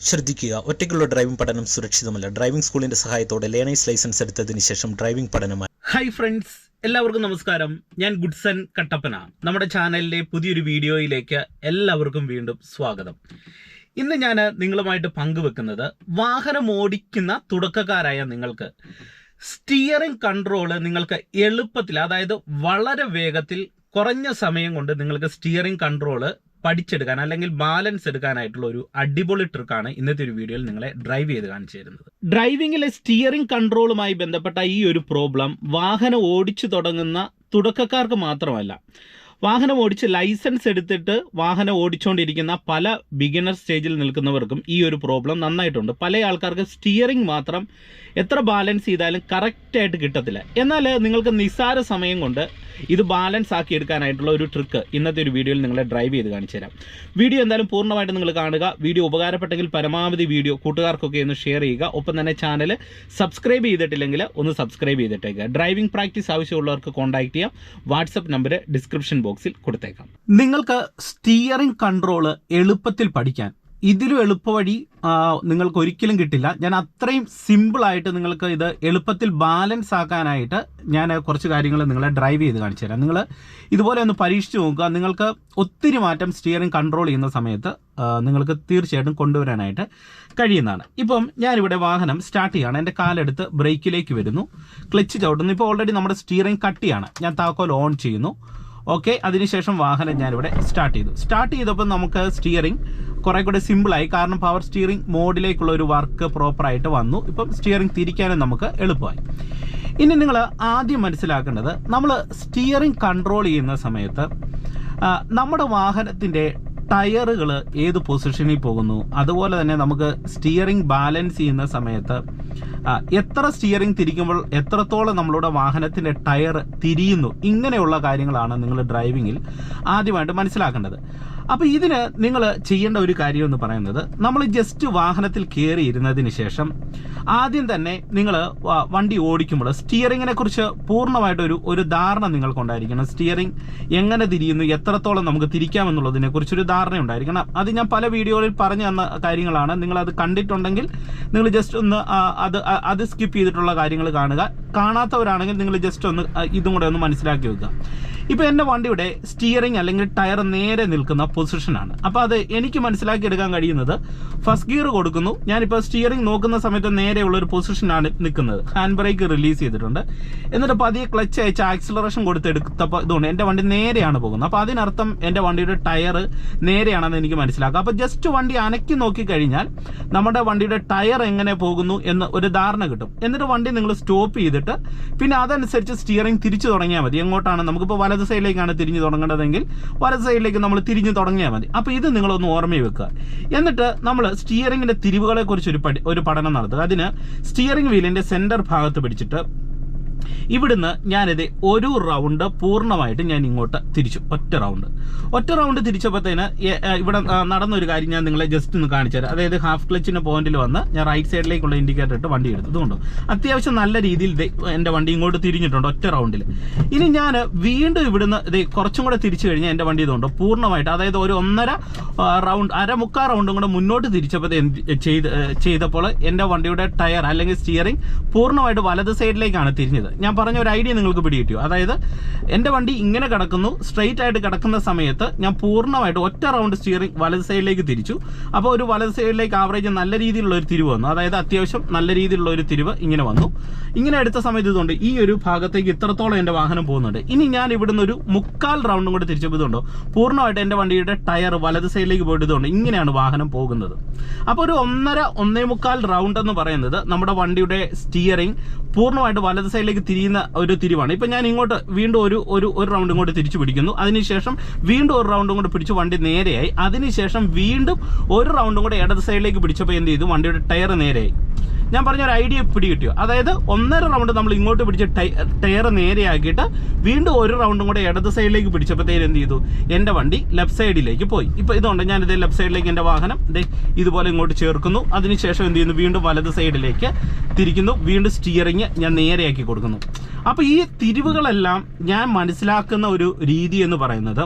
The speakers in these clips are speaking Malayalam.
ശ്രദ്ധിക്കുക. ഒറ്റയ്ക്കുള്ള ഡ്രൈവിംഗ് പഠനം സുരക്ഷിതമല്ല. ഡ്രൈവിംഗ് സ്കൂളിന്റെ സഹായത്തോടെ ലേണേഴ്സ് ലൈസൻസ് എടുത്തതിന് ശേഷം ഡ്രൈവിംഗ് പഠനമായി. ഹൈ ഫ്രണ്ട്സ് എല്ലാവർക്കും നമസ്കാരം. ഞാൻ ഗുഡ്സൺ കട്ടപ്പന. നമ്മുടെ ചാനലിലെ പുതിയൊരു വീഡിയോയിലേക്ക് എല്ലാവർക്കും വീണ്ടും സ്വാഗതം. ഇന്ന് ഞാൻ നിങ്ങളുമായിട്ട് പങ്കുവെക്കുന്നത് വാഹനം ഓടിക്കുന്ന തുടക്കക്കാരായ നിങ്ങൾക്ക്. സ്റ്റിയറിംഗ് കൺട്രോൾ നിങ്ങൾക്ക് എളുപ്പത്തിൽ അതായത് വളരെ വേഗത്തിൽ കുറഞ്ഞ സമയം കൊണ്ട് നിങ്ങൾക്ക് സ്റ്റിയറിംഗ് കൺട്രോൾ പഠിച്ചെടുക്കാൻ അല്ലെങ്കിൽ ബാലൻസ് എടുക്കാനായിട്ടുള്ള ഒരു അടിപൊളി ട്രിക്കാണ് ഇന്നത്തെ ഒരു വീഡിയോയിൽ നിങ്ങളെ ഡ്രൈവ് ചെയ്ത് കാണിച്ചു തരുന്നത്. ഡ്രൈവിംഗിലെ സ്റ്റിയറിംഗ് കൺട്രോളുമായി ബന്ധപ്പെട്ട ഈ ഒരു പ്രോബ്ലം വാഹനം ഓടിച്ചു തുടങ്ങുന്ന തുടക്കക്കാർക്ക് മാത്രമല്ല. വാഹനം ഓടിച്ച് ലൈസൻസ് എടുത്തിട്ട് വാഹനം ഓടിച്ചുകൊണ്ടിരിക്കുന്ന പല ബിഗിനർ സ്റ്റേജിൽ നിൽക്കുന്നവർക്കും ഈ ഒരു പ്രോബ്ലം നന്നായിട്ടുണ്ട്. പല ആൾക്കാർക്ക് സ്റ്റിയറിംഗ് മാത്രം എത്ര ബാലൻസ് ചെയ്താലും കറക്റ്റായിട്ട് കിട്ടത്തില്ല. എന്നാൽ നിങ്ങൾക്ക് നിസ്സാര സമയം കൊണ്ട് ഇത് ബാലൻസ് ആക്കി എടുക്കാനായിട്ടുള്ള ഒരു ട്രിക്ക് ഇന്നത്തെ ഒരു വീഡിയോയിൽ നിങ്ങളെ ഡ്രൈവ് ചെയ്ത് കാണിച്ചു തരാം. വീഡിയോ എന്തായാലും പൂർണമായിട്ട് നിങ്ങൾ കാണുക. വീഡിയോ ഉപകാരപ്പെട്ടെങ്കിൽ പരമാവധി വീഡിയോ കൂട്ടുകാർക്കൊക്കെ ഒന്ന് ഷെയർ ചെയ്യുക. ഒപ്പം തന്നെ ചാനൽ സബ്സ്ക്രൈബ് ചെയ്തിട്ടില്ലെങ്കിൽ ഒന്ന് സബ്സ്ക്രൈബ് ചെയ്തിട്ടേക്കുക ഡ്രൈവിംഗ് പ്രാക്ടീസ് ആവശ്യമുള്ളവർക്ക് കോൺടാക്ട് ചെയ്യാം. വാട്സപ്പ് നമ്പർ ഡിസ്ക്രിപ്ഷൻ ബോക്സിൽ കൊടുത്തേക്കാം. നിങ്ങൾക്ക് സ്റ്റിയറിംഗ് കൺട്രോൾ എളുപ്പത്തിൽ പഠിക്കാൻ ഇതിലും എളുപ്പവഴി നിങ്ങൾക്ക് ഒരിക്കലും കിട്ടില്ല. ഞാൻ അത്രയും സിമ്പിളായിട്ട് നിങ്ങൾക്ക് ഇത് എളുപ്പത്തിൽ ബാലൻസ് ആക്കാനായിട്ട് ഞാൻ കുറച്ച് കാര്യങ്ങൾ നിങ്ങളെ ഡ്രൈവ് ചെയ്ത് കാണിച്ചു തരാം. നിങ്ങൾ ഇതുപോലെ ഒന്ന് പരീക്ഷിച്ച് നോക്കുക. നിങ്ങൾക്ക് ഒത്തിരി മാറ്റം സ്റ്റിയറിംഗ് കൺട്രോൾ ചെയ്യുന്ന സമയത്ത് നിങ്ങൾക്ക് തീർച്ചയായിട്ടും കൊണ്ടുവരാനായിട്ട് കഴിയുന്നതാണ്. ഇപ്പം ഞാനിവിടെ വാഹനം സ്റ്റാർട്ട് ചെയ്യുകയാണ് എന്റെ കാലെടുത്ത് ബ്രേക്കിലേക്ക് വരുന്നു. ക്ലച്ച് ചവിട്ടുന്നു. ഇപ്പോൾ ഓൾറെഡി നമ്മുടെ സ്റ്റിയറിംഗ് കട്ടിയാണ്. ഞാൻ താക്കോൽ ഓൺ ചെയ്യുന്നു. ഓക്കെ അതിനുശേഷം വാഹനം ഞാനിവിടെ സ്റ്റാർട്ട് ചെയ്തു. സ്റ്റാർട്ട് ചെയ്തപ്പോൾ നമുക്ക് സ്റ്റിയറിംഗ് കുറെ കൂടെ സിമ്പിളായി കാരണം പവർ സ്റ്റിയറിംഗ് മോഡിലേക്കുള്ള ഒരു വർക്ക് പ്രോപ്പറായിട്ട് വന്നു. ഇപ്പം സ്റ്റിയറിംഗ് തിരിക്കാനും നമുക്ക് എളുപ്പമായി. ഇനി നിങ്ങൾ ആദ്യം മനസ്സിലാക്കേണ്ടത് നമ്മൾ സ്റ്റിയറിംഗ് കൺട്രോൾ ചെയ്യുന്ന സമയത്ത് നമ്മുടെ വാഹനത്തിന്റെ ടയറുകൾ ഏത് പൊസിഷനിൽ പോകുന്നു? അതുപോലെ തന്നെ നമുക്ക് സ്റ്റിയറിംഗ് ബാലൻസ് ചെയ്യുന്ന സമയത്ത് എത്ര സ്റ്റിയറിംഗ് തിരിക്കുമ്പോൾ എത്രത്തോളം നമ്മളുടെ വാഹനത്തിന്റെ ടയർ തിരിയുന്നു? ഇങ്ങനെയുള്ള കാര്യങ്ങളാണ് നിങ്ങൾ ഡ്രൈവിങ്ങിൽ ആദ്യമായിട്ട് മനസ്സിലാക്കേണ്ടത്. അപ്പോൾ ഇതിന് നിങ്ങൾ ചെയ്യേണ്ട ഒരു കാര്യം എന്ന് പറയുന്നത് നമ്മൾ ജസ്റ്റ് വാഹനത്തിൽ കയറി ഇരുന്നതിന് ശേഷം ആദ്യം തന്നെ നിങ്ങൾ വണ്ടി ഓടിക്കുമ്പോൾ സ്റ്റിയറിങ്ങിനെ കുറിച്ച് പൂർണമായിട്ടൊരു ഒരു ധാരണ നിങ്ങൾക്കുണ്ടായിരിക്കണം സ്റ്റിയറിംഗ് എങ്ങനെ തിരിയുന്നു എത്രത്തോളം നമുക്ക് തിരിക്കാമെന്നുള്ളതിനെ കുറിച്ചൊരു ധാരണ ഉണ്ടായിരിക്കണം. അത് ഞാൻ പല വീഡിയോകളിൽ പറഞ്ഞു തന്ന കാര്യങ്ങളാണ്. അത് കണ്ടിട്ടുണ്ടെങ്കിൽ നിങ്ങൾ ജസ്റ്റ് ഒന്ന് അത് അത് സ്കിപ്പ് ചെയ്തിട്ടുള്ള കാര്യങ്ങൾ കാണുക. കാണാത്തവരാണെങ്കിൽ നിങ്ങൾ ജസ്റ്റ് ഒന്ന് ഇതും കൂടെ ഒന്ന് മനസ്സിലാക്കി വെക്കുക. ഇപ്പോൾ എന്റെ വണ്ടിയുടെ സ്റ്റിയറിംഗ് അല്ലെങ്കിൽ ടയർ നേരെ നിൽക്കുന്ന പൊസിഷനാണ് അപ്പോൾ അത് എനിക്ക് മനസ്സിലാക്കി എടുക്കാൻ കഴിയുന്നത് ഫസ്റ്റ് ഗിയർ കൊടുക്കുന്നു. ഞാനിപ്പോൾ സ്റ്റിയറിംഗ് നോക്കുന്ന സമയത്ത് നേരെയുള്ള ഒരു പൊസിഷനാണ് നിൽക്കുന്നത്. ഹാൻഡ് ബ്രേക്ക് റിലീസ് ചെയ്തിട്ടുണ്ട്. എന്നിട്ട് പതിയെ ക്ലച്ച് അയച്ച് ആക്സിലറേഷൻ കൊടുത്തെടുത്തപ്പോൾ ഇതുകൊണ്ട് എന്റെ വണ്ടി നേരെയാണ് പോകുന്നത്. അപ്പോൾ അതിനർത്ഥം എന്റെ വണ്ടിയുടെ ടയർ നേരെയാണെന്ന് എനിക്ക് മനസ്സിലാക്കാം. അപ്പോൾ ജസ്റ്റ് വണ്ടി അനക്കി നോക്കിക്കഴിഞ്ഞാൽ നമ്മുടെ വണ്ടിയുടെ ടയർ എങ്ങനെ പോകുന്നു എന്ന് ഒരു ധാരണ കിട്ടും. എന്നിട്ട് വണ്ടി നിങ്ങൾ സ്റ്റോപ്പ് ചെയ്തിട്ട് പിന്നെ അതനുസരിച്ച് സ്റ്റിയറിംഗ് തിരിച്ചു തുടങ്ങിയാൽ മതി. എങ്ങോട്ടാണ്? നമുക്കിപ്പോൾ വലത് സൈഡിലേക്കാണ് തിരിഞ്ഞു തുടങ്ങേണ്ടതെങ്കിൽ വലത് സൈഡിലേക്ക് നമ്മൾ തിരിഞ്ഞു തുടങ്ങിയാൽ മതി. അപ്പോൾ ഇത് നിങ്ങളൊന്ന് ഓർമ്മയിൽ വെക്കുക. എന്നിട്ട് നമ്മൾ സ്റ്റിയറിംഗിന്റെ തിരിവുകളെക്കുറിച്ച് ഒരു ഒരു പഠനം നടത്തുക. അതിന് സ്റ്റിയറിംഗ് വീലിന്റെ സെന്റർ ഭാഗത്ത് പിടിച്ചിട്ട് ഇവിടുന്ന് ഞാനിത് ഒരു റൗണ്ട് പൂർണമായിട്ട് ഞാൻ ഇങ്ങോട്ട് തിരിച്ചു. ഒറ്റ റൗണ്ട്. ഒറ്റ റൗണ്ട് തിരിച്ചപ്പോഴത്തേന് ഇവിടെ നടന്നൊരു കാര്യം ഞാൻ നിങ്ങളെ ജസ്റ്റ് ഒന്ന് കാണിച്ചു തരാം. അതായത് ഹാഫ് ക്ലച്ചിന്റെ പോയിന്റിൽ വന്ന് ഞാൻ റൈറ്റ് സൈഡിലേക്കുള്ള ഇൻഡിക്കേറ്റർ ഇട്ട് വണ്ടി എടുത്തു. ഇതുകൊണ്ടോ? അത്യാവശ്യം നല്ല രീതിയിൽ എന്റെ വണ്ടി ഇങ്ങോട്ട് തിരിഞ്ഞിട്ടുണ്ട് ഒറ്റ റൗണ്ടിൽ ഇനി ഞാൻ വീണ്ടും ഇവിടുന്ന് ഇത് കുറച്ചും കൂടെ തിരിച്ചു കഴിഞ്ഞാൽ എന്റെ വണ്ടി ഇതുകൊണ്ട്? പൂർണമായിട്ട്. അതായത് ഒരു ഒന്നര റൗണ്ട് അര മുക്കാൽ റൗണ്ടും കൂടെ മുന്നോട്ട് തിരിച്ചപ്പോൾ ചെയ്ത് ചെയ്തപ്പോൾ എന്റെ വണ്ടിയുടെ ടയർ അല്ലെങ്കിൽ സ്റ്റിയറിംഗ് പൂർണമായിട്ട് വലത് സൈഡിലേക്കാണ് തിരിഞ്ഞത്. ഞാൻ പറഞ്ഞ ഒരു ഐഡിയ നിങ്ങൾക്ക് പിടികിട്ടിയോ? അതായത് എന്റെ വണ്ടി ഇങ്ങനെ കിടക്കുന്നു സ്ട്രെയിറ്റ് ആയിട്ട് കിടക്കുന്ന സമയത്ത് ഞാൻ പൂർണമായിട്ട് ഒറ്റ റൗണ്ട് സ്റ്റിയറിംഗ് വലത് സൈഡിലേക്ക് തിരിച്ചു. അപ്പോൾ ഒരു വലത് സൈഡിലേക്ക് ആവറേജ് നല്ല രീതിയിലുള്ള ഒരു തിരിവ് വന്നു. അതായത് അത്യാവശ്യം നല്ല രീതിയിലുള്ള ഒരു തിരിവ് ഇങ്ങനെ വന്നു. ഇങ്ങനെ എടുത്ത സമയത്ത് ഇതുകൊണ്ട് ഈ ഒരു ഭാഗത്തേക്ക് ഇത്രത്തോളം എന്റെ വാഹനം പോകുന്നുണ്ട്. ഇനി ഞാൻ ഇവിടുന്ന് ഒരു മുക്കാൽ റൗണ്ടും കൂടി തിരിച്ചപ്പോൾ ഇതുണ്ടോ പൂർണമായിട്ട് എന്റെ വണ്ടിയുടെ ടയർ വലത് സൈഡിലേക്ക് പോയിട്ട് ഇതുകൊണ്ട് ഇങ്ങനെയാണ് വാഹനം പോകുന്നത്. അപ്പോൾ ഒരു ഒന്നര ഒന്നേ മുക്കാൽ റൗണ്ട് എന്ന് പറയുന്നത് നമ്മുടെ വണ്ടിയുടെ സ്റ്റിയറിംഗ് പൂർണമായിട്ട് വലത് സൈഡിലേക്ക് തിരിയുന്ന ഒരു തിരിവാണ്. ഇപ്പം ഞാൻ ഇങ്ങോട്ട് വീണ്ടും ഒരു ഒരു ഒരു റൗണ്ട് ഇങ്ങോട്ട് തിരിച്ചു പിടിക്കുന്നു. അതിനുശേഷം വീണ്ടും ഒരു റൗണ്ടും കൂടെ പിടിച്ച് വണ്ടി നേരെയായി. അതിനുശേഷം വീണ്ടും ഒരു റൗണ്ടും കൂടെ ഇടത് സൈഡിലേക്ക് പിടിച്ചപ്പോൾ എന്ത് ചെയ്തു? വണ്ടിയുടെ ടയർ നേരെയായി. ഞാൻ പറഞ്ഞ ഒരു ഐഡിയ പിടി കിട്ടിയോ അതായത് ഒന്നര റൗണ്ട് നമ്മൾ ഇങ്ങോട്ട് പിടിച്ച് ടയർ നേരെയാക്കിയിട്ട് വീണ്ടും ഒരു റൗണ്ടും കൂടെ ഇടത് സൈഡിലേക്ക് പിടിച്ചപ്പോഴത്തേന് എന്ത് ചെയ്തു? എന്റെ വണ്ടി ലെഫ്റ്റ് സൈഡിലേക്ക് പോയി. ഇപ്പോൾ ഇതുകൊണ്ട് ഞാൻ ഇത് ലെഫ്റ്റ് സൈഡിലേക്ക് എന്റെ വാഹനം ഇതുപോലെ ഇങ്ങോട്ട് ചേർക്കുന്നു. അതിനുശേഷം എന്ത് ചെയ്യുന്നു? വീണ്ടും വലത് സൈഡിലേക്ക് തിരിക്കുന്നു. വീണ്ടും സ്റ്റിയറിങ് ഞാൻ നേരെയാക്കി കൊടുക്കുന്നു. അപ്പോൾ ഈ തിരിവുകളെല്ലാം ഞാൻ മനസ്സിലാക്കുന്ന ഒരു രീതി എന്ന് പറയുന്നത്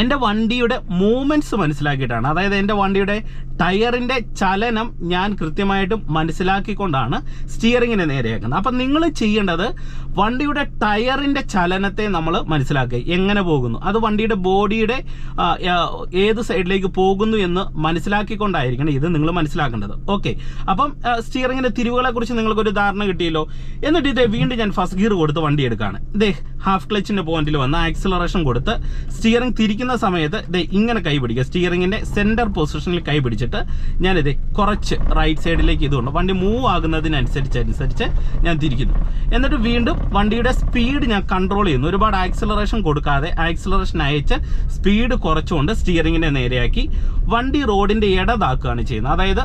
എന്റെ വണ്ടിയുടെ മൂവ്മെന്റ്സ് മനസ്സിലാക്കിയിട്ടാണ്. അതായത് എന്റെ വണ്ടിയുടെ ടയറിന്റെ ചലനം ഞാൻ കൃത്യമായിട്ടും മനസ്സിലാക്കിക്കൊണ്ടാണ് സ്റ്റിയറിങ്ങിനെ നേരെയാക്കുന്നത്. അപ്പം നിങ്ങൾ ചെയ്യേണ്ടത് വണ്ടിയുടെ ടയറിന്റെ ചലനത്തെ നമ്മൾ മനസ്സിലാക്കുക. എങ്ങനെ പോകുന്നു? അത് വണ്ടിയുടെ ബോഡിയുടെ ഏത് സൈഡിലേക്ക് പോകുന്നു എന്ന് മനസ്സിലാക്കിക്കൊണ്ടായിരിക്കണം ഇത് നിങ്ങൾ മനസ്സിലാക്കേണ്ടത്. ഓക്കെ അപ്പം സ്റ്റിയറിങ്ങിന്റെ തിരിവുകളെ കുറിച്ച് നിങ്ങൾക്കൊരു ധാരണ കിട്ടിയല്ലോ. എന്നിട്ട് ഇതേ വീണ്ടും ഞാൻ ഫസ്റ്റ് ഗിയർ കൊടുത്ത് വണ്ടി എടുക്കുകയാണ് ഇതേ ഹാഫ് ക്ലച്ചിന്റെ പോയിന്റിൽ വന്ന് ആക്സിലറേഷൻ കൊടുത്ത് സ്റ്റിയറിംഗ് തിരിക്കുന്ന സമയത്ത് ദേ ഇങ്ങനെ കൈ പിടിക്കുക സ്റ്റിയറിംഗിന്റെ സെന്റർ പൊസിഷനിൽ കൈ പിടിച്ചിട്ട് ഞാനിത് കുറച്ച് റൈറ്റ് സൈഡിലേക്ക് ഇതുകൊണ്ട് വണ്ടി മൂവ് ആകുന്നതിനനുസരിച്ച് അനുസരിച്ച് ഞാൻ തിരിക്കുന്നു. എന്നിട്ട് വീണ്ടും വണ്ടിയുടെ സ്പീഡ് ഞാൻ കൺട്രോൾ ചെയ്യുന്നു. ഒരുപാട് ആക്സിലറേഷൻ കൊടുക്കാതെ ആക്സിലറേഷൻ അയച്ച് സ്പീഡ് കുറച്ചുകൊണ്ട് സ്റ്റിയറിങ്ങിനെ നേരെയാക്കി വണ്ടി റോഡിന്റെ ഇടതാക്കുകയാണ് ചെയ്യുന്നത്. അതായത്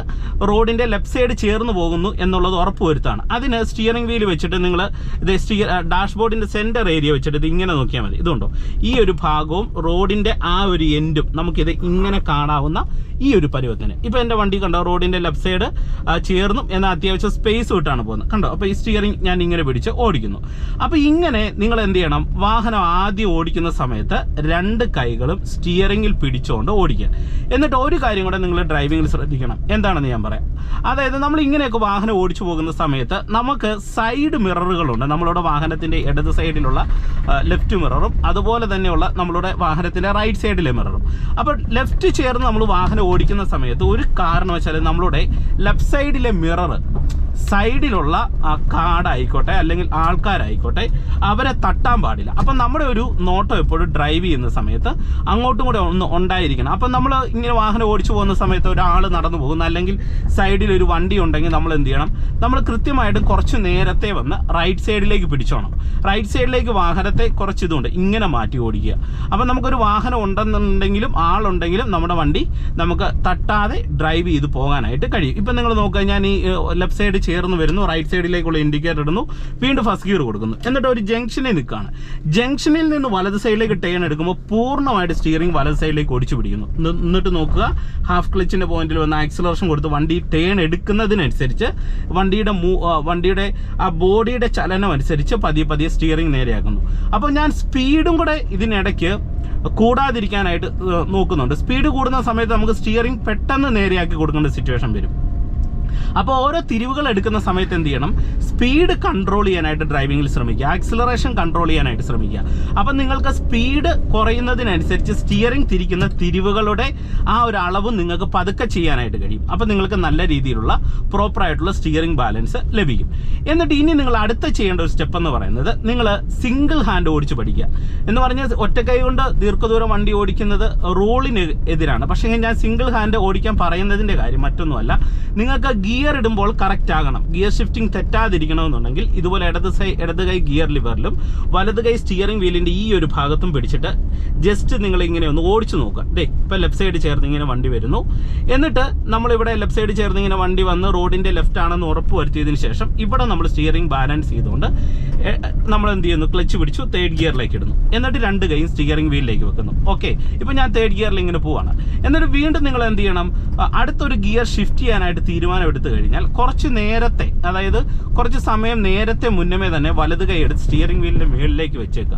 റോഡിന്റെ ലെഫ്റ്റ് സൈഡ് ചേർന്ന് പോകുന്നു എന്നുള്ളത് ഉറപ്പുവരുത്താണ്. അതിന് സ്റ്റിയറിംഗ് വീൽ വെച്ചിട്ട് നിങ്ങൾ ഇത് സ്റ്റിയർ ഡാഷ്ബോർഡിന്റെ സെന്റർ ഏരിയ വെച്ചിട്ട് ഇത് ഇങ്ങനെ നോക്കിയാൽ മതി. ഇതുണ്ടോ? ഈ ഒരു ഭാഗവും റോഡിന്റെ ആ ഒരു എൻഡും നമുക്കിത് ഇങ്ങനെ കാണാവുന്ന ഈ ഒരു പരുവത്തിന്. ഇപ്പൊ എന്റെ വണ്ടി കണ്ടോ? റോഡിന്റെ ലെഫ്റ്റ് സൈഡ് ചേർന്നും. എന്നാൽ അത്യാവശ്യം സ്പേസ് വിട്ടാണ് പോകുന്നത്. കണ്ടോ? അപ്പൊ ഈ സ്റ്റിയറിംഗ് ഞാൻ ഇങ്ങനെ പിടിച്ച് ഓടിക്കുന്നു. അപ്പൊ ഇങ്ങനെ നിങ്ങൾ എന്ത് ചെയ്യണം? വാഹനം ആദ്യം ഓടിക്കുന്ന സമയത്ത് രണ്ട് കൈകളും സ്റ്റിയറിംഗിൽ പിടിച്ചുകൊണ്ട് ഓടിക്കുക. എന്നിട്ട് ഒരു കാര്യം കൂടെ നിങ്ങൾ ഡ്രൈവിംഗിൽ ശ്രദ്ധിക്കണം. എന്താണെന്ന് ഞാൻ പറയാം. അതായത് നമ്മൾ ഇങ്ങനെയൊക്കെ വാഹനം ഓടിച്ചു പോകുന്ന സമയത്ത് നമുക്ക് സൈഡ് മിററുകളുണ്ട് നമ്മളുടെ വാഹനത്തിന്റെ ഇടത് സൈഡിലുള്ള ലെഫ്റ്റ് മിററും അതുപോലെ തന്നെയുള്ള നമ്മളുടെ വാഹനത്തിന്റെ റൈറ്റ് സൈഡിലെ മിററും അപ്പോൾ ലെഫ്റ്റ് ചേർന്ന് നമ്മൾ വാഹനം ഓടിക്കുന്ന സമയത്ത് ഒരു കാരണവശാലും നമ്മളുടെ ലെഫ്റ്റ് സൈഡിലെ മിറർ സൈഡിലുള്ള ആ കാടായിക്കോട്ടെ അല്ലെങ്കിൽ ആൾക്കാരായിക്കോട്ടെ അവരെ തട്ടാൻ പാടില്ല. അപ്പം നമ്മുടെ ഒരു നോട്ടം എപ്പോഴും ഡ്രൈവ് ചെയ്യുന്ന സമയത്ത് അങ്ങോട്ടും കൂടെ ഒന്ന് ഉണ്ടായിരിക്കണം. അപ്പം നമ്മൾ ഇങ്ങനെ വാഹനം ഓടിച്ചു പോകുന്ന സമയത്ത് ഒരാൾ നടന്നു പോകുന്ന അല്ലെങ്കിൽ സൈഡിൽ ഒരു വണ്ടി ഉണ്ടെങ്കിൽ നമ്മൾ എന്ത് ചെയ്യണം? നമ്മൾ കൃത്യമായിട്ട് കുറച്ച് നേരത്തെ വന്ന് റൈറ്റ് സൈഡിലേക്ക് പിടിച്ചോണം. റൈറ്റ് സൈഡിലേക്ക് വാഹനത്തെ കുറച്ച് ഇതുണ്ട്. ഇങ്ങനെ മാറ്റി ഓടിക്കുക. അപ്പം നമുക്കൊരു വാഹനം ഉണ്ടെന്നുണ്ടെങ്കിലും ആളുണ്ടെങ്കിലും നമ്മുടെ വണ്ടി നമുക്ക് തട്ടാതെ ഡ്രൈവ് ചെയ്ത് പോകാനായിട്ട് കഴിയും. ഇപ്പം നിങ്ങൾ നോക്കുക ഞാൻ ഈ ലെഫ്റ്റ് സൈഡ് ചേർന്ന് വരുന്നു റൈറ്റ് സൈഡിലേക്കുള്ള ഇൻഡിക്കേറ്റർ ഇടുന്നു വീണ്ടും ഫസ്റ്റ് ഗിയർ കൊടുക്കുന്നു. എന്നിട്ട് ഒരു ജംഗ്ഷനിൽ നിൽക്കുകയാണ് ജംഗ്ഷനിൽ നിന്ന് വലത് സൈഡിലേക്ക് ടേൺ എടുക്കുമ്പോൾ പൂർണമായിട്ട് സ്റ്റിയറിംഗ് വലത് സൈഡിലേക്ക് ഓടിച്ചു പിടിക്കുന്നു. നിന്നിട്ട് നോക്കുക ഹാഫ് ക്ലച്ചിന്റെ പോയിന്റിൽ വന്ന് ആക്സിലറേഷൻ കൊടുത്ത് വണ്ടി ടേൺ എടുക്കുന്നതിനനുസരിച്ച് വണ്ടിയുടെ വണ്ടിയുടെ ആ ബോഡിയുടെ ചലനം അനുസരിച്ച് പതിയെ പതിയെ സ്റ്റിയറിംഗ് നേരെയാക്കുന്നു. അപ്പോൾ ഞാൻ സ്പീഡും കൂടെ ഇതിനിടയ്ക്ക് കൂടാതിരിക്കാനായിട്ട് നോക്കുന്നുണ്ട്. സ്പീഡ് കൂടുന്ന സമയത്ത് നമുക്ക് സ്റ്റിയറിംഗ് പെട്ടെന്ന് നേരെയാക്കി കൊടുക്കേണ്ട സിറ്റുവേഷൻ വരും. അപ്പോൾ ഓരോ തിരിവുകൾ എടുക്കുന്ന സമയത്ത് എന്ത് ചെയ്യണം? സ്പീഡ് കൺട്രോൾ ചെയ്യാനായിട്ട് ഡ്രൈവിങ്ങിൽ ശ്രമിക്കുക. ആക്സിലറേഷൻ കൺട്രോൾ ചെയ്യാനായിട്ട് ശ്രമിക്കുക. അപ്പം നിങ്ങൾക്ക് സ്പീഡ് കുറയുന്നതിനനുസരിച്ച് സ്റ്റിയറിംഗ് തിരിക്കുന്ന തിരിവുകളുടെ ആ ഒരു അളവ് നിങ്ങൾക്ക് പതുക്കെ ചെയ്യാനായിട്ട് കഴിയും. അപ്പം നിങ്ങൾക്ക് നല്ല രീതിയിലുള്ള പ്രോപ്പറായിട്ടുള്ള സ്റ്റിയറിംഗ് ബാലൻസ് ലഭിക്കും. എന്നിട്ട് ഇനി നിങ്ങൾ അടുത്ത ചെയ്യേണ്ട ഒരു സ്റ്റെപ്പ് എന്ന് പറയുന്നത് നിങ്ങൾ സിംഗിൾ ഹാൻഡ് ഓടിച്ച് പഠിക്കുക. എന്ന് പറഞ്ഞാൽ ഒറ്റക്കൈ കൊണ്ട് ദീർഘദൂരം വണ്ടി ഓടിക്കുന്നത് റൂളിന് എതിരാണ്. പക്ഷേ ഞാൻ സിംഗിൾ ഹാൻഡ് ഓടിക്കാൻ പറയുന്നതിന്റെ കാര്യം മറ്റൊന്നുമല്ല. നിങ്ങൾക്ക് ഗിയർ ഇടുമ്പോൾ കറക്റ്റ് ആകണം. ഗിയർ ഷിഫ്റ്റിംഗ് തെറ്റാതിരിക്കണമെന്നുണ്ടെങ്കിൽ ഇതുപോലെ ഇടത് സൈ ഇടത് കൈ ഗിയർ ലിവറിലും വലത് കൈ സ്റ്റിയറിംഗ് വീലിന്റെ ഈ ഒരു ഭാഗത്തും പിടിച്ചിട്ട് ജസ്റ്റ് നിങ്ങൾ ഇങ്ങനെ ഒന്ന് ഓടിച്ചു നോക്കുക. ദേ ഇപ്പൊ ലെഫ്റ്റ് സൈഡ് ചേർന്ന് ഇങ്ങനെ വണ്ടി വരുന്നു. എന്നിട്ട് നമ്മളിവിടെ ലെഫ്റ്റ് സൈഡ് ചേർന്ന് ഇങ്ങനെ വണ്ടി വന്ന് റോഡിന്റെ ലെഫ്റ്റ് ആണെന്ന് ഉറപ്പ് വരുത്തിയതിന് ശേഷം ഇവിടെ നമ്മൾ സ്റ്റിയറിംഗ് ബാലൻസ് ചെയ്തുകൊണ്ട് നമ്മൾ എന്ത് ചെയ്യുന്നു? ക്ലച്ച് പിടിച്ചു തേർഡ് ഗിയറിലേക്ക് ഇടുന്നു. എന്നിട്ട് രണ്ട് കൈയും സ്റ്റിയറിംഗ് വീലിലേക്ക് വെക്കുന്നു. ഓക്കെ ഇപ്പൊ ഞാൻ തേർഡ് ഗിയറിൽ ഇങ്ങനെ പോവാണ്. എന്നിട്ട് വീണ്ടും നിങ്ങൾ എന്ത് ചെയ്യണം? അടുത്തൊരു ഗിയർ ഷിഫ്റ്റ് ചെയ്യാനായിട്ട് തീരുമാനം എടുത്തു കഴിഞ്ഞാൽ കുറച്ച് നേരത്തെ അതായത് കുറച്ച് സമയം നേരത്തെ മുന്നമേ തന്നെ വലത് കൈ എടുത്ത് സ്റ്റിയറിംഗ് വീലിന്റെ മുകളിലേക്ക് വെച്ചേക്കുക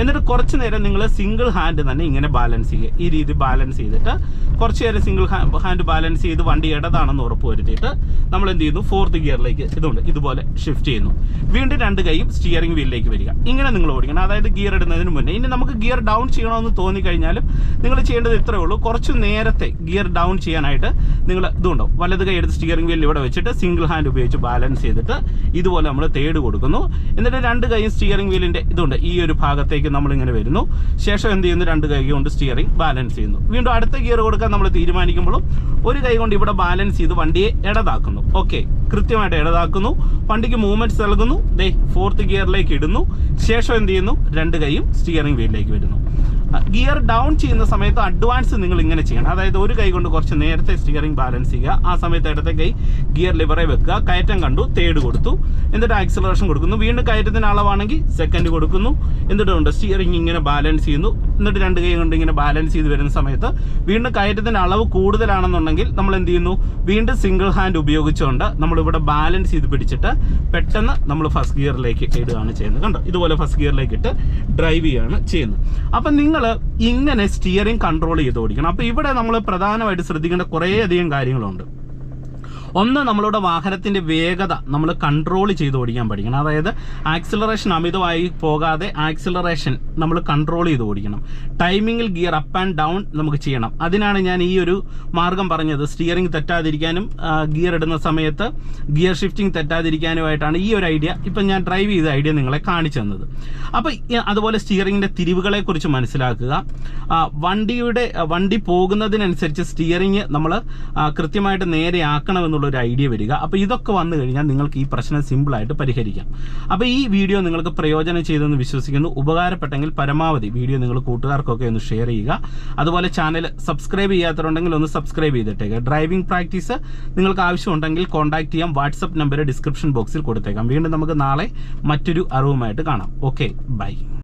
എന്നിട്ട് കുറച്ച് നേരം നിങ്ങൾ സിംഗിൾ ഹാൻഡ് തന്നെ ഇങ്ങനെ ബാലൻസ് ചെയ്യുക. ഈ രീതി ബാലൻസ് ചെയ്തിട്ട് കുറച്ച് നേരം സിംഗിൾ ഹാൻഡ് ബാലൻസ് ചെയ്ത് വണ്ടി ഇടതാണെന്ന് ഉറപ്പ് വരുത്തിയിട്ട് നമ്മൾ എന്ത് ചെയ്യുന്നു? ഫോർത്ത് ഗിയറിലേക്ക് ഇതുകൊണ്ട് ഇതുപോലെ ഷിഫ്റ്റ് ചെയ്യുന്നു. വീണ്ടും രണ്ട് കൈയും സ്റ്റിയറിംഗ് വീലിലേക്ക് വരിക. ഇങ്ങനെ നിങ്ങൾ ഓടിക്കണം. അതായത് ഗിയർ ഇടുന്നതിന് മുന്നേ. ഇനി നമുക്ക് ഗിയർ ഡൗൺ ചെയ്യണമെന്ന് തോന്നിക്കഴിഞ്ഞാലും നിങ്ങൾ ചെയ്യേണ്ടത് ഇത്രയേ ഉള്ളൂ. കുറച്ച് നേരത്തെ ഗിയർ ഡൗൺ ചെയ്യാനായിട്ട് നിങ്ങൾ ഇതുണ്ടോ? വലത് കൈ എടുത്ത് സ്റ്റിയറിംഗ് വീലിൽ ഇവിടെ വെച്ചിട്ട് സിംഗിൾ ഹാൻഡ് ഉപയോഗിച്ച് ബാലൻസ് ചെയ്തിട്ട് ഇതുപോലെ നമ്മൾ തേട് കൊടുക്കുന്നു. എന്നിട്ട് രണ്ട് കൈയും സ്റ്റിയറിംഗ് വീലിന്റെ ഇതുണ്ട്. ഈ ഒരു ഭാഗത്തേക്ക് നമ്മൾ ഇങ്ങനെ വരുന്നു. ശേഷം എന്ത് ചെയ്യുന്നു? രണ്ട് കൈ കൊണ്ട് സ്റ്റിയറിംഗ് ബാലൻസ് ചെയ്യുന്നു. വീണ്ടും അടുത്ത ഗിയർ കൊടുക്കാൻ നമ്മൾ തീരുമാനിക്കുമ്പോഴും ഒരു കൈ കൊണ്ട് ഇവിടെ ബാലൻസ് ചെയ്ത് വണ്ടിയെ ഇടതാക്കുന്നു. ഓക്കെ കൃത്യമായിട്ട് ഇടതാക്കുന്നു. വണ്ടിക്ക് മൂവ്മെന്റ്സ് നൽകുന്നു. ദേ ഫോർത്ത് ഗിയറിലേക്ക് ഇടുന്നു. ശേഷം എന്ത് ചെയ്യുന്നു? രണ്ട് കൈയും സ്റ്റിയറിംഗ് വീലിലേക്ക് വരുന്നു. ഗിയർ ഡൗൺ ചെയ്യുന്ന സമയത്ത് അഡ്വാൻസ് നിങ്ങൾ ഇങ്ങനെ ചെയ്യണം. അതായത് ഒരു കൈ കൊണ്ട് കുറച്ച് നേരത്തെ സ്റ്റിയറിംഗ് ബാലൻസ് ചെയ്യുക. ആ സമയത്ത് ഇടത്തെ കൈ ഗിയർ ലിവറെ വെക്കുക. കയറ്റം കണ്ടു തേർഡ് കൊടുത്തു. എന്നിട്ട് ആക്സിലറേഷൻ കൊടുക്കുന്നു. വീണ്ടും കയറ്റത്തിന് അളവാണെങ്കിൽ സെക്കൻഡ് കൊടുക്കുന്നു. എന്നിട്ട് ഉണ്ട് സ്റ്റിയറിംഗ് ഇങ്ങനെ ബാലൻസ് ചെയ്യുന്നു. എന്നിട്ട് രണ്ട് കൈ കൊണ്ട് ഇങ്ങനെ ബാലൻസ് ചെയ്ത് വരുന്ന സമയത്ത് വീണ്ടും കയറ്റത്തിന് അളവ് കൂടുതലാണെന്നുണ്ടെങ്കിൽ നമ്മൾ എന്ത് ചെയ്യുന്നു? വീണ്ടും സിംഗിൾ ഹാൻഡ് ഉപയോഗിച്ചുകൊണ്ട് നമ്മൾ ഇവിടെ ബാലൻസ് ചെയ്ത് പിടിച്ചിട്ട് പെട്ടെന്ന് നമ്മൾ ഫസ്റ്റ് ഗിയറിലേക്ക് ഇടുകയാണ് ചെയ്യുന്നത്. കണ്ടോ? ഇതുപോലെ ഫസ്റ്റ് ഗിയറിലേക്ക് ഇട്ട് ഡ്രൈവ് ചെയ്യുകയാണ് ചെയ്യുന്നത്. അപ്പം നിങ്ങൾ ഇങ്ങനെ സ്റ്റിയറിംഗ് കൺട്രോൾ ചെയ്ത് ഓടിക്കണം. അപ്പോൾ ഇവിടെ നമ്മൾ പ്രധാനമായിട്ട് ശ്രദ്ധിക്കേണ്ട കുറേയധികം കാര്യങ്ങളുണ്ട്. ഒന്ന് നമ്മളുടെ വാഹനത്തിന്റെ വേഗത നമ്മൾ കൺട്രോൾ ചെയ്ത് ഓടിക്കാൻ പഠിക്കണം. അതായത് ആക്സിലറേഷൻ അമിതമായി പോകാതെ ആക്സിലറേഷൻ നമ്മൾ കൺട്രോൾ ചെയ്ത് ഓടിക്കണം. ടൈമിംഗിൽ ഗിയർ അപ്പ് ആൻഡ് ഡൗൺ നമുക്ക് ചെയ്യണം. അതിനാണ് ഞാൻ ഈ ഒരു മാർഗം പറഞ്ഞത്. സ്റ്റിയറിംഗ് തെറ്റാതിരിക്കാനും ഗിയർ ഇടുന്ന സമയത്ത് ഗിയർ ഷിഫ്റ്റിംഗ് തെറ്റാതിരിക്കാനുമായിട്ടാണ് ഈ ഒരു ഐഡിയ ഇപ്പം ഞാൻ ഡ്രൈവ് ചെയ്ത ഐഡിയ നിങ്ങളെ കാണിച്ചു തന്നത്. അപ്പോൾ അതുപോലെ സ്റ്റിയറിംഗിന്റെ തിരിവുകളെക്കുറിച്ച് മനസ്സിലാക്കുക. വണ്ടിയുടെ വണ്ടി പോകുന്നതിനനുസരിച്ച് സ്റ്റിയറിംഗ് നമ്മൾ കൃത്യമായിട്ട് നേരെ ഒരു ഐഡിയ വരിക. അപ്പോൾ ഇതൊക്കെ വന്നു കഴിഞ്ഞാൽ നിങ്ങൾക്ക് ഈ പ്രശ്നം സിമ്പിളായിട്ട് പരിഹരിക്കാം. അപ്പോൾ ഈ വീഡിയോ നിങ്ങൾക്ക് പ്രയോജനം ചെയ്തെന്ന് വിശ്വസിക്കുന്നു. ഉപകാരപ്പെട്ടെങ്കിൽ പരമാവധി വീഡിയോ നിങ്ങൾ കൂട്ടുകാർക്കൊക്കെ ഒന്ന് ഷെയർ ചെയ്യുക. അതുപോലെ ചാനൽ സബ്സ്ക്രൈബ് ചെയ്യാത്തവരുണ്ടെങ്കിൽ ഒന്ന് സബ്സ്ക്രൈബ് ചെയ്തിട്ടേക്കുക ഡ്രൈവിംഗ് പ്രാക്ടീസ് നിങ്ങൾക്ക് ആവശ്യമുണ്ടെങ്കിൽ കോൺടാക്ട് ചെയ്യാം. വാട്സപ്പ് നമ്പർ ഡിസ്ക്രിപ്ഷൻ ബോക്സിൽ കൊടുത്തേക്കാം. വീണ്ടും നമുക്ക് നാളെ മറ്റൊരു അറിവുമായിട്ട് കാണാം. Okay bye